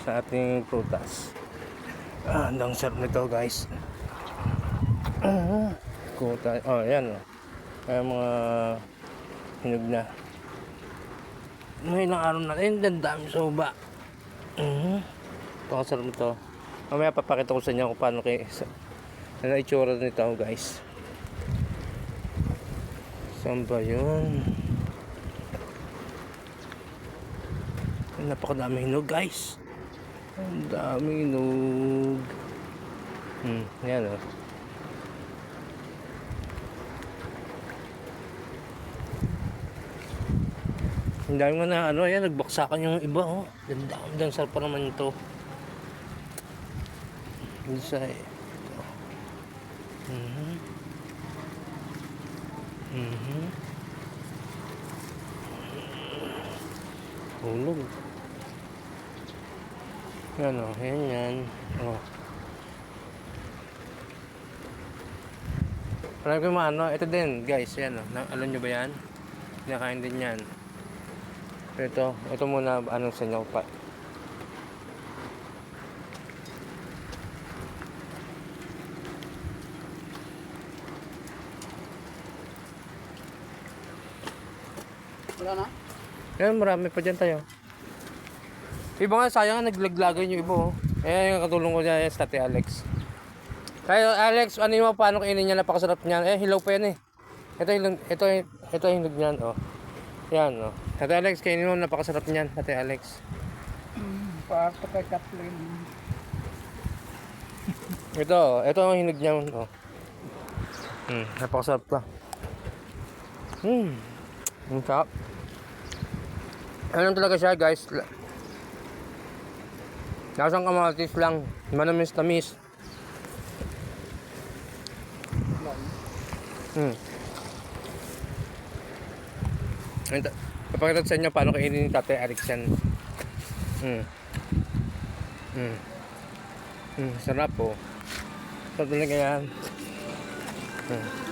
sa ating prutas. Ah, ang sarap nito guys. Ah, kuta. Oh, yan oh. Kaya mga hinog na. May ilang araw na rin, ang dami sa uba. Mm. Pakasarap nito. Mamaya papakita ko sa inyo kung paano kay ano itsura nito guys. Saan ba yun? Ay, Napakadami hinog guys. Ang dami hinog. Hmm, yan oh. Ang dami nga na ano, yan, nagbaksakan yung iba oh. Ganda, ang dansar pa naman ito. Isa eh. Ito. Mhm. Mhm. Hulog. Yan o, yan yan. O. Alam ko ano, ito din guys, yan o. Na, alam nyo ba yan? Kinakain din yan. Ito, ito muna, ano sa inyo pa. Wala na? Yan, marami pa dyan tayo. Iba nga, sayang nga, naglaglagan yung iba, oh. Eh, yung katulong ko niya, sa Tati Alex. Kaya, Alex, ano yung paano kainin niya, napakasarap niyan. Eh, hilaw pa yan, eh. Ito yung, ito, yung- ito yung hinog niyan, oh. Yan, oh. Tati Alex, kainin mo, napakasarap niyan, Tati Alex. Para kay Kathleen. Ito, oh. ito ang hinog niya, oh. Hmm, napakasarap pa. Hmm, ang sarap. Ano talaga siya, guys? La- Lasang kamatis lang. Manamis tamis. Hmm. Papakita sa inyo paano kainin ni Tatay yan. Hmm. Hmm. Hmm, sarap po. Oh. Sarap talaga yan. Hmm.